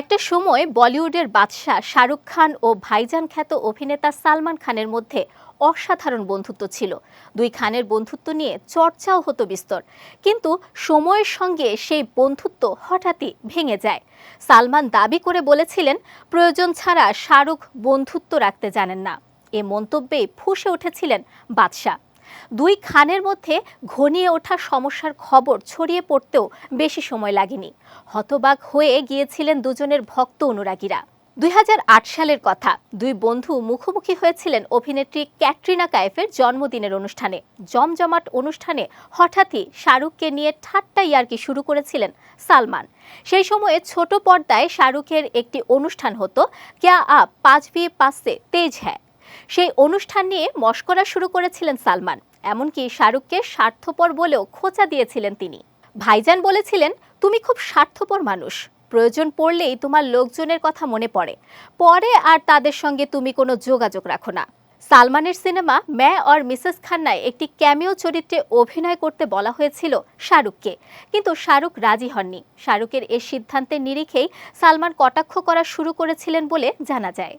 একটা সময় বলিউডের বাদশাহ শাহরুখ খান ও ভাইজান খ্যাত অভিনেতা সালমান খানের মধ্যে অসাধারণ বন্ধুত্ব ছিল। দুই খানের বন্ধুত্ব নিয়ে চর্চাও হতো বিস্তর। কিন্তু সময়ের সঙ্গে সেই বন্ধুত্ব হঠাৎই ভেঙে যায়। সালমান দাবি করে বলেছিলেন, প্রয়োজন ছাড়া শাহরুখ বন্ধুত্ব রাখতে জানেন না। এ মন্তব্যেই ফুঁসে উঠেছিলেন বাদশাহ। দুই খানের মধ্যে ঘনিয়ে ওঠা সমস্যার খবর ছড়িয়ে পড়তেও বেশি সময় লাগেনি। হতবাক হয়ে গিয়েছিলেন দুজনের ভক্ত অনুরাগীরা। দুই হাজার আট সালের কথা, দুই বন্ধু মুখোমুখি হয়েছিলেন অভিনেত্রী ক্যাটরিনা কায়েফের জন্মদিনের অনুষ্ঠানে। জমজমাট অনুষ্ঠানে হঠাৎই শাহরুখকে নিয়ে ঠাট্টা ইয়ার্কি শুরু করেছিলেন সালমান। সেই সময়ে ছোট পর্দায় শাহরুখের একটি অনুষ্ঠান হতো, ক্যা আপ পাঁচ বিয়ে পাঁচে তেজ হ্যায়। সেই অনুষ্ঠান নিয়ে মস্করা শুরু করেছিলেন সালমান, এমনকি শাহরুখকে স্বার্থপর বলেও খোঁচা দিয়েছিলেন তিনি। ভাইজান বলেছিলেন, তুমি খুব স্বার্থপর মানুষ, প্রয়োজন পড়লেই তোমার লোকজনের কথা মনে পড়ে। পরে আর তাদের সঙ্গে তুমি কোনো যোগাযোগ রাখো না। সালমানের সিনেমা ম্যা অর মিসেস খান্নায় একটি ক্যামিও চরিত্রে অভিনয় করতে বলা হয়েছিল শাহরুখকে। কিন্তু শাহরুখ রাজি হননি। শাহরুখের এ সিদ্ধান্তের নিরিখেই সালমান কটাক্ষ করা শুরু করেছিলেন বলে জানা যায়।